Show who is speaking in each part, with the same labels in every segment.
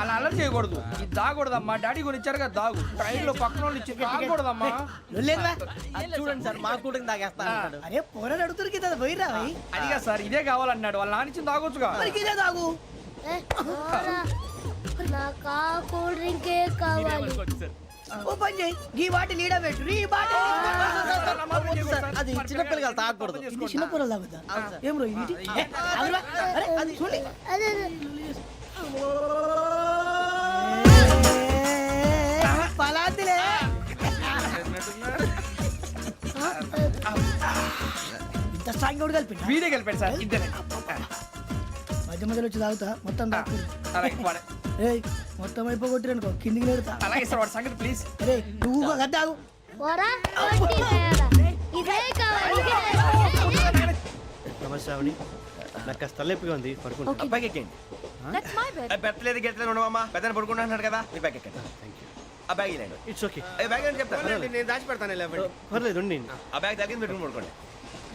Speaker 1: అలా అలర్ చేయకూడదు. ఇది దాగకూడదమ్మా. డాడీ కొని ఇచ్చారు కదా దాగు. ట్రైన్లో పక్కన వాళ్ళు ఇచ్చి దాగకూడదమ్మా.
Speaker 2: చూడండి సార్ మా కూడా తాగేస్తా అంటాడు.
Speaker 3: అరే పోరాడు అడుగుతారు కదా పోయిరా
Speaker 1: అదిగా సార్ ఇదే కావాలన్నాడు. వాళ్ళ నానిచ్చింది తాగొచ్చుగా.
Speaker 3: మరి ఇదే తాగు.
Speaker 4: నాకు కూల్ డ్రింకే కావాలి.
Speaker 3: ఓ పని చేయి. ఈ బాటి లీడ పెట్టు. ఈ బాటి
Speaker 2: అది చిన్నపిల్లలు తాగకూడదు.
Speaker 3: ఇది చిన్న పొరలు తాగుతా ఏం రో ఇది? ఏ, ఆగురా. అరే అది చూడండి
Speaker 4: అదే అదే.
Speaker 3: పలాతిలే. ఇంత స్ట్రాంగ్ కూడా కలిపి
Speaker 1: వీడే గెలిపాడు సార్ ఇద్దరే.
Speaker 3: మధ్య మధ్యలో వచ్చి తాగుతా మొత్తం తాగు మొత్తం అయిపోగొట్టిరనుకో కిందికి నేడుతా
Speaker 1: అలాగే సార్ వాడు సంగతి ప్లీజ్
Speaker 3: అరే నువ్వు.
Speaker 2: నమస్తే ఆవిడ నాకు కాస్త తలెప్పిగా ఉంది పడుకుంటా.
Speaker 5: బ్యాగ్ ఎక్కండి పెట్టలేదు గెట్టలేదు ఉండమమ్మా పెద్దని పడుకుంటున్నాడు కదా. మీ బ్యాగ్ ఎక్కండి. ఆ బ్యాగ్ ఇలాండి
Speaker 2: ఇట్స్ ఓకే
Speaker 5: ఏ బ్యాగ్ అని చెప్తాను
Speaker 6: నేను దాచి పెడతాను
Speaker 2: పర్లేదు ఉండి
Speaker 5: ఆ బ్యాగ్ తగ్గింది పెట్టుకుని పడుకోండి.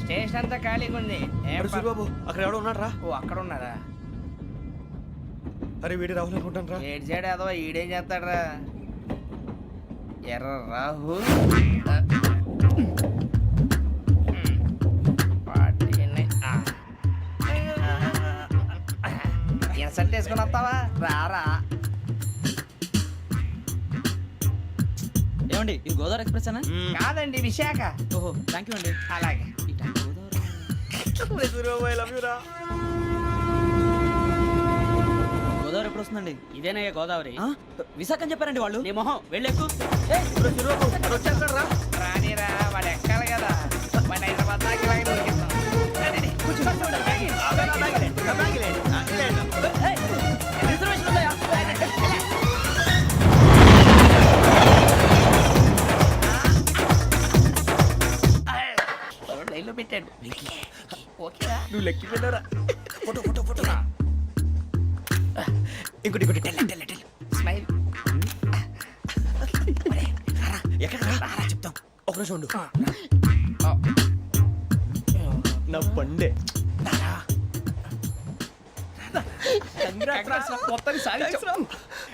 Speaker 1: స్టేషన్ అంతా ఖాళీగా ఉంది. ఏం ప-
Speaker 5: సూరిబాబు అక్కడ ఎవడో ఉన్నాడు రా
Speaker 1: ఓ అక్కడ ఉన్నారా
Speaker 5: అరే వీడి రాహుల్ అనుకుంటాను రా
Speaker 1: ఏడు సైడ్ ఏదో ఈడేం చేస్తాడరా? ఎర్ర రాహు. ఇన్సల్ట్ వేసుకుని వస్తావా? రారా.
Speaker 7: ఏమండి ఇది గోదావరి ఎక్స్ప్రెస్ అనా?
Speaker 1: కాదండి విశాఖ.
Speaker 7: ఓహో థ్యాంక్ యూ అండి.
Speaker 1: అలాగే.
Speaker 7: గోదావరి ఎప్పుడు వస్తుందండి?
Speaker 6: ఇదేనయ్య గోదావరి.
Speaker 7: ఆ? విశాఖ అని చెప్పారండి వాళ్ళు?
Speaker 6: నీ మొహం వెళ్ళెక్కు
Speaker 5: లెక్కి వెళ్ళరా? Photo photo photo. ఇంకోటి ఇంకోటి టెల్ టెల్ టెల్.
Speaker 1: స్మైల్.
Speaker 5: ఎక్కడ రా? చెప్తాం. ఒక నిమిషం ఉండు. నా పండే
Speaker 1: మొత్తం సాధించాం.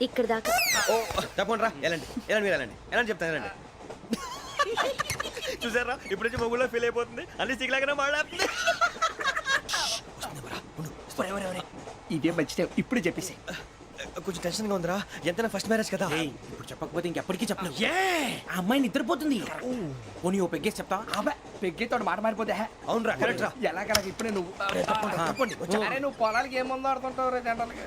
Speaker 8: ఇక్కడ దాకా.
Speaker 5: ఓ తప్పకుండా రా వెళ్ళండి. వెళ్ళండి మీరు వెళ్ళండి. వెళ్ళండి చెప్తాను వెళ్ళండి. చూసారా? ఇప్పుడు నుంచి మొగుల్లో ఫీల్ అయిపోతుంది. అన్ని సిగ్లాగానే మాట్లాడుతుంది.
Speaker 1: ఇదే మంచి టైం ఇప్పుడు చెప్పేసి.
Speaker 5: కొంచెం టెన్షన్గా ఉందిరా. ఎంతైనా ఫస్ట్ మ్యారేజ్ కదా.
Speaker 6: ఇప్పుడు చెప్పకపోతే ఇంకెప్పటికీ చెప్పను ఆ అమ్మాయి నిద్రపోతుంది. పోనీ ఓ పెగ్గేసి చెప్తా
Speaker 1: అబ్బా పెగ్గేతోడు మాట మారిపోతే హే.
Speaker 5: అవునురా కరెక్ట్ రా.
Speaker 1: ఎలాగలా ఇప్పుడే నువ్వు? అరే నువ్వు పొలాలకి ఏం ముందు ఆడుతుంటావు రే జనరల్గా?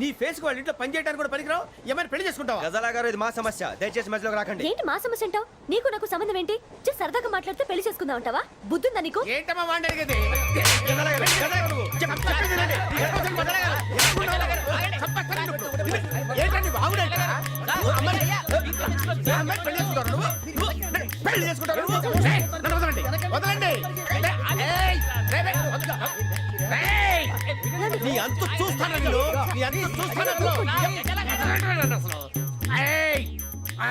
Speaker 2: నీ ఫేస్ వాళ్ళ ఇంట్లో పని చేయడానికి కూడా పనికిరావు? ఏమైనా పెళ్ళి చేసుకుంటావా?
Speaker 5: గజాలా గారు ఇది మా సమస్య. దయచేసి మధ్యలోకి రాకండి.
Speaker 8: ఏంటి మా సమస్య అంటావు? నీకు నాకు సంబంధం ఏంటి? జస్ట్ సరదాగా మాట్లాడితే పెళ్ళి చేసుకుందాం అంటావా? బుద్ధుందా నీకు?
Speaker 1: ఏంటమ్మా వాడి అడిగేది?
Speaker 2: గజాలా గారు, గజాలా గారు, చెప్పు, చెప్పేది వినండి. చెప్పేది గజాలా గారు.
Speaker 1: చంపేస్తాను నువ్వు. ఏంటండి బాగుడేట అమ్మాయి అమ్మాయి పెళ్ళి చేసుకుంటారు నువ్వు? నువ్వు పెళ్ళి చేసుకుంటారు నువ్వు? ఏయ్, నన్ను వదలండి. వదలండి. ఏయ్, రేయ్, రేయ్, వదలు. రేయ్, నీ అంతు చూస్తాను నేను? నీ అంతు చూస్తాను. ఏయ్, ఆ.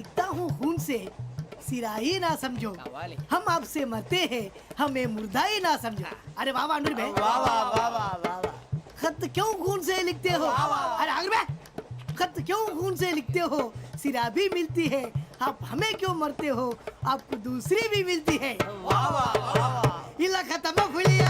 Speaker 9: लिखता हूँ खून से। सिरा ही ना समझो। हम आपसे मरते हैं हमें मुर्दा ही ना समझो। अरे बाबा अनुर भाई वाह वाह वाह वाह वाह खत क्यों खून से लिखते हो? अरे अनुर भाई खत क्यों खून से लिखते हो? सिरा भी मिलती है आप हमें क्यों मरते हो? आपको दूसरी भी मिलती है। इला खत्म फुलिया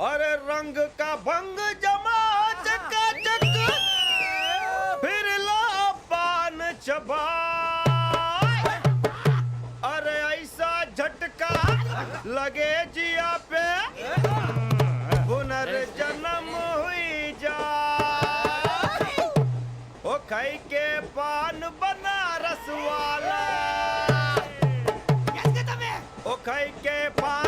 Speaker 5: अरे रंग का भंग जमा चकाचक, फिर ला पान चबा। अरे ऐसा झटका लगे जिया पे, पुनर्जन्म हुई जा। ओ खाई के पान बनारस वाला ओ खाई के पास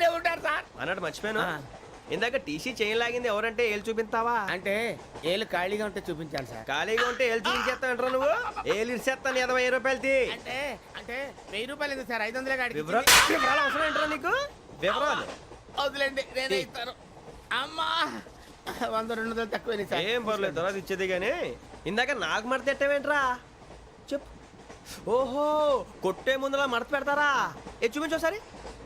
Speaker 2: అదే ఉంటారు సార్.
Speaker 5: అన్నట్టు మర్చిపోయాను. ఇందాక టీసీ చేయి లాగింది ఎవరంటే ఏళ్ళు చూపిస్తావా?
Speaker 2: అంటే ఏళ్ళు ఖాళీగా ఉంటే చూపించాను సార్.
Speaker 5: ఖాళీగా ఉంటే ఏళ్ళు చూపించేస్తావు నువ్వు? ఏళ్ళు ఇచ్చేస్తాను ఇరవై రూపాయలు తీ
Speaker 2: అంటే అంటే వెయ్యి రూపాయలు ఎందుకు సార్? ఐదు వందలే కాడికి
Speaker 5: వివరాలు వివరాలు అవసరం ఏంట్రా నీకు? వివరాలు.
Speaker 2: వదిలేండి నేనే ఇస్తాను. అమ్మా వంద రెండు వందలు తక్కువ సార్.
Speaker 5: ఏం పర్లేదు తర్వాత ఇచ్చేది కానీ ఇందాక నాకు మడత పెట్టావేంట్రా? చెప్పు. ఓహో కొట్టే ముందులా మడత పెడతారా? ఏ చూపించు ఒకసారి.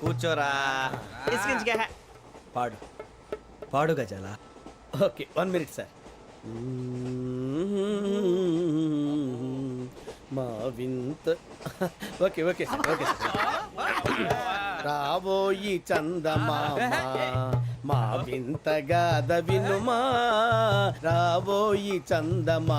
Speaker 5: కూర్చోరా. పాడు. పాడు Gajala?
Speaker 2: Okay one minute sir. మా వింత ఓకే ఓకే సార్ ఓకే రాబోయి చందమామ మా వింత గాథ వినుమా రాబోయి చందమా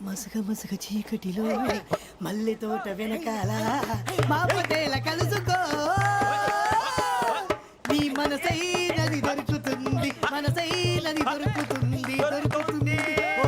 Speaker 9: మసగ మసగ చీకటిలో మల్లె తోట వెనకాల మా పటేల కలుసుకో. నీ మనసైనది దొరుకుతుంది మనసైనది దొరుకుతుంది దొరుకుతుంది. ఓ